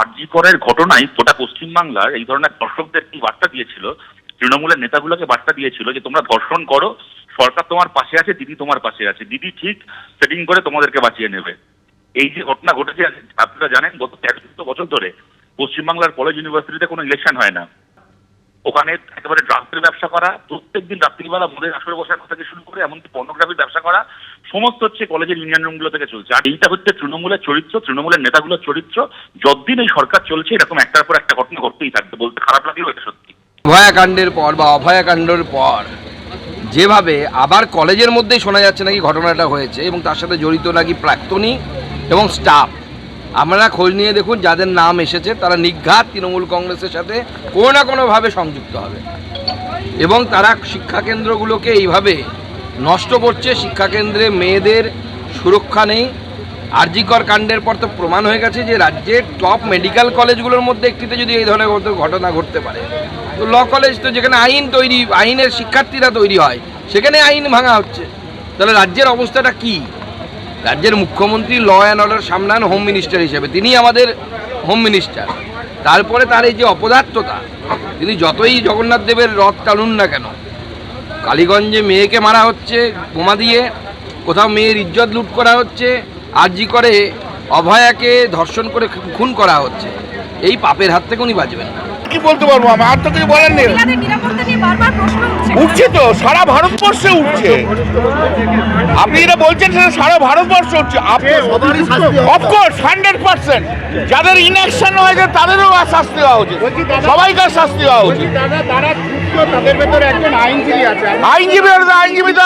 আরজি করের ঘটনায় গোটা পশ্চিমবাংলার এই ধরনের দর্শকদের কি বার্তা দিয়েছিল? তৃণমূলের নেতাগুলোকে বার্তা দিয়েছিল যে, তোমরা ধর্ষণ করো, সরকার তোমার পাশে আছে, দিদি তোমার পাশে আছে। দিদি ঠিক সেটিং করে তোমাদেরকে বাঁচিয়ে নেবে। এই যে ঘটনা ঘটেছে আপনারা জানেন, গত তেরো বছর ধরে পশ্চিমবাংলার কলেজ ইউনিভার্সিটিতে কোনো ইলেকশন হয় না। ওখানে একেবারে ড্রাগসের ব্যবসা করা প্রত্যেকদিন রাত্রিবেলা মদের আসরে বসার কথা থেকে শুরু করে এমনকি পর্নোগ্রাফির ব্যবসা করা, সমস্ত হচ্ছে কলেজের ইউনিয়ন রুমগুলো থেকে চলছে। আর এইটা হচ্ছে তৃণমূলের চরিত্র, তৃণমূলের নেতাগুলোর চরিত্র। যতদিন এই সরকার চলছে, এরকম একটার পর একটা ঘটনা ঘটতেই থাকবে। বলতে খারাপ লাগলেও এটা সত্যি। অভয়াকাণ্ডের পর বা অভয়াকাণ্ডের পর যেভাবে আবার কলেজের মধ্যেই শোনা যাচ্ছে নাকি ঘটনাটা হয়েছে এবং তার সাথে জড়িত নাকি প্রাক্তনী এবং স্টাফ আপনারা খোঁজ নিয়ে দেখুন, যাদের নাম এসেছে, তারা নিঘাত তৃণমূল কংগ্রেসের সাথে কোনো না কোনোভাবে সংযুক্ত হবে। এবং তারা শিক্ষাকেন্দ্রগুলোকে এইভাবে নষ্ট করছে, শিক্ষাকেন্দ্রে মেয়েদের সুরক্ষা নেই। আরজিকর কাণ্ডের পর তো প্রমাণ হয়ে গেছে যে রাজ্যের টপ মেডিকেল কলেজগুলোর মধ্যে একটিতে যদি এই ধরনের ঘটনা ঘটতে পারে, তো ল কলেজ তো যেখানে আইন তৈরি, আইনের শিক্ষার্থীরা তৈরি হয়, সেখানে আইন ভাঙা হচ্ছে। তাহলে রাজ্যের অবস্থাটা কি? রাজ্যের মুখ্যমন্ত্রী ল অ্যান্ড অর্ডার সামলান হোম মিনিস্টার হিসেবে। তিনি আমাদের হোম মিনিস্টার। তারপরে তার এই যে অপদার্থতা তিনি যতই জগন্নাথ দেবের রথ টানুন না কেন কালীগঞ্জে মেয়েকে মারা হচ্ছে বোমা দিয়ে কোথাও মেয়ের ইজ্জত লুট করা হচ্ছে আরজি করে অভয়াকে ধর্ষণ করে খুন করা হচ্ছে এই পাপের হাত থেকে উনি বাঁচবেন না। কি বলতে পারব আমি? আর তো কিছু বলার নেই। উঠছে তো সারা ভারতবর্ষে উঠছে। আপনি যেটা বলছেন সেটা সারা ভারতবর্ষে উঠছে। অফকোর্স হান্ড্রেড পার্সেন্ট যাদের ইনঅ্যাকশন হয়েছে তাদেরও শাস্তি হওয়া উচিত। সবাইকার শাস্তি হওয়া উচিত। আইনজীবী আছে। আইনজীবী তো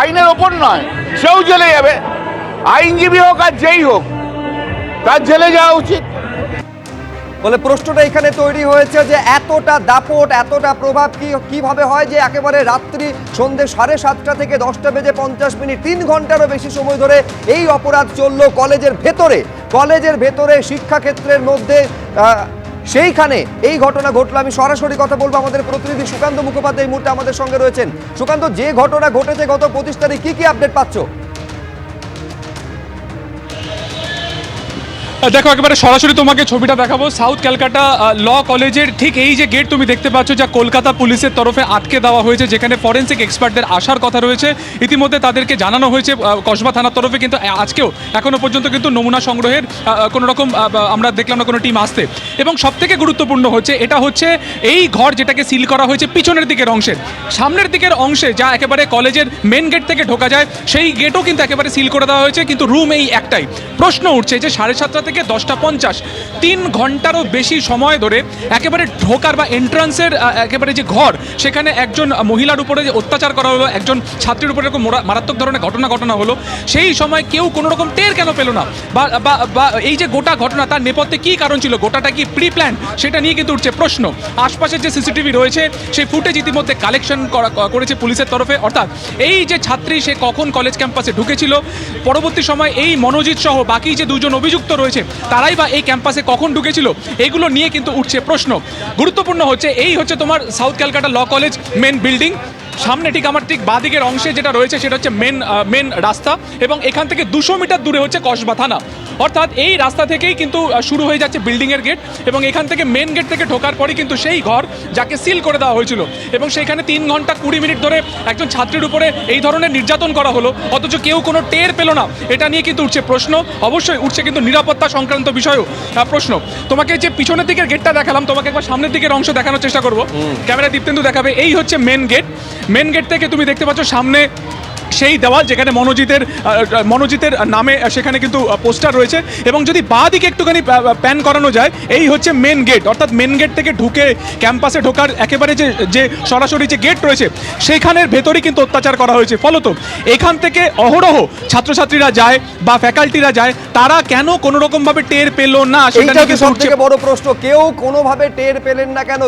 আইনের ওপর নয়। সেও জেলে যাবে। আইনজীবী হোক আর যেই হোক তার জেলে যাওয়া উচিত। বলে প্রশ্নটা এখানে তৈরি হয়েছে যে এতটা দাপট, এতটা প্রভাব কি, কীভাবে হয় যে একেবারে রাত্রি সন্ধে সাড়ে সাতটা থেকে দশটা বেজে পঞ্চাশ মিনিট, তিন ঘন্টারও বেশি সময় ধরে এই অপরাধ চলল কলেজের ভেতরে। কলেজের ভেতরে শিক্ষাক্ষেত্রের মধ্যে সেইখানে এই ঘটনা ঘটলো। আমি সরাসরি কথা বলব আমাদের প্রতিনিধি সুকান্ত মুখোপাধ্যায় এই মুহূর্তে আমাদের সঙ্গে রয়েছেন। সুকান্ত, যে ঘটনা ঘটেছে গত পঁচিশ তারিখ, কি কি আপডেট পাচ্ছ? দেখো, একেবারে সরাসরি তোমাকে ছবিটা দেখাবো। সাউথ ক্যালকাটা ল কলেজের ঠিক এই যে গেট তুমি দেখতে পাচ্ছ, যা কলকাতা পুলিশের তরফে আটকে দেওয়া হয়েছে, যেখানে ফরেন্সিক এক্সপার্টদের আসার কথা রয়েছে। ইতিমধ্যে তাদেরকে জানানো হয়েছে কসবা থানার তরফে, কিন্তু আজকেও, এখনও পর্যন্ত কিন্তু নমুনা সংগ্রহের কোনো রকম আমরা দেখলাম না কোনো টিম আসতে। এবং সব থেকে গুরুত্বপূর্ণ হচ্ছে, এটা হচ্ছে এই ঘর যেটাকে সিল করা হয়েছে পিছনের দিকের অংশের সামনের দিকের অংশে যা একেবারে কলেজের মেন গেট থেকে ঢোকা যায়, সেই গেটও কিন্তু একেবারে সিল করে দেওয়া হয়েছে, কিন্তু রুম এই একটাই। প্রশ্ন উঠছে যে সাড়ে সাতটা থেকে দশটা পঞ্চাশ। তিন ঘন্টারও বেশি সময় ধরে একেবারে ঢোকার বা এন্ট্রান্সের একেবারে যে ঘর, সেখানে একজন মহিলার উপরে যে অত্যাচার করা হলো, একজন ছাত্রীর উপরে এরকম মারাত্মক ধরনের ঘটনা ঘটনা হলো, সেই সময় কেউ কোনো রকম টের কেন পেল না? বা এই যে গোটা ঘটনা, তার নেপথ্যে কী কারণ ছিল? গোটাটা কি প্রি প্ল্যান সেটা নিয়ে কিন্তু উঠছে প্রশ্ন। আশপাশের যে সিসিটিভি রয়েছে, সেই ফুটেজ ইতিমধ্যে কালেকশন করেছে পুলিশের তরফে। অর্থাৎ এই যে ছাত্রী, সে কখন কলেজ ক্যাম্পাসে ঢুকেছিল? পরবর্তী সময় এই মনোজিৎ সহ বাকি যে দুজন অভিযুক্ত রয়েছে তারাই বা এই ক্যাম্পাসে কখন ঢুকেছিল এগুলো নিয়ে কিন্তু উঠছে প্রশ্ন। গুরুত্বপূর্ণ হচ্ছে, এই হচ্ছে তোমার South Calcutta Law College main building. সামনে ঠিক আমার ঠিক বাঁদিকের অংশে যেটা রয়েছে, সেটা হচ্ছে মেন মেন রাস্তা এবং এখান থেকে দুশো মিটার দূরে হচ্ছে কসবা থানা। অর্থাৎ এই রাস্তা থেকেই কিন্তু শুরু হয়ে যাচ্ছে বিল্ডিংয়ের গেট এবং এখান থেকে মেন গেট থেকে ঢোকার পরই কিন্তু সেই ঘর যাকে সিল করে দেওয়া হয়েছিল। এবং সেখানে তিন ঘণ্টা কুড়ি মিনিট ধরে একজন ছাত্রীর উপরে এই ধরনের নির্যাতন করা হলো অথচ কেউ কোনো টের পেল না। এটা নিয়ে কিন্তু উঠছে প্রশ্ন অবশ্যই উঠছে কিন্তু নিরাপত্তা সংক্রান্ত বিষয়েও। প্রশ্ন তোমাকে যে পিছনের দিকের গেটটা দেখালাম তোমাকে একবার সামনের দিকের অংশ দেখানোর চেষ্টা করব। ক্যামেরা দীপ্তেন্দু দেখাবে এই হচ্ছে মেন গেট মেন গেট থেকে তুমি দেখতে পাচ্ছ সামনে সেই দেওয়াল যেখানে মনোজিতের মনোজিতের নামে সেখানে কিন্তু পোস্টার রয়েছে এবং যদি বাঁ দিকে একটুখানি প্যান করানো যায় এই হচ্ছে মেন গেট অর্থাৎ মেন গেট থেকে ঢুকে ক্যাম্পাসে ঢোকার একেবারে যে যে সরাসরি যে গেট রয়েছে সেইখানের ভেতরেই কিন্তু অত্যাচার করা হয়েছে। ফলত এখান থেকে অহরহ ছাত্রছাত্রীরা যায় বা ফ্যাকাল্টিরা যায় তারা কেন কোনো রকমভাবে টের পেল না সেটা নিয়ে কি সব থেকে বড় প্রশ্ন? কেউ কোনোভাবে টের পেলেন না কেন?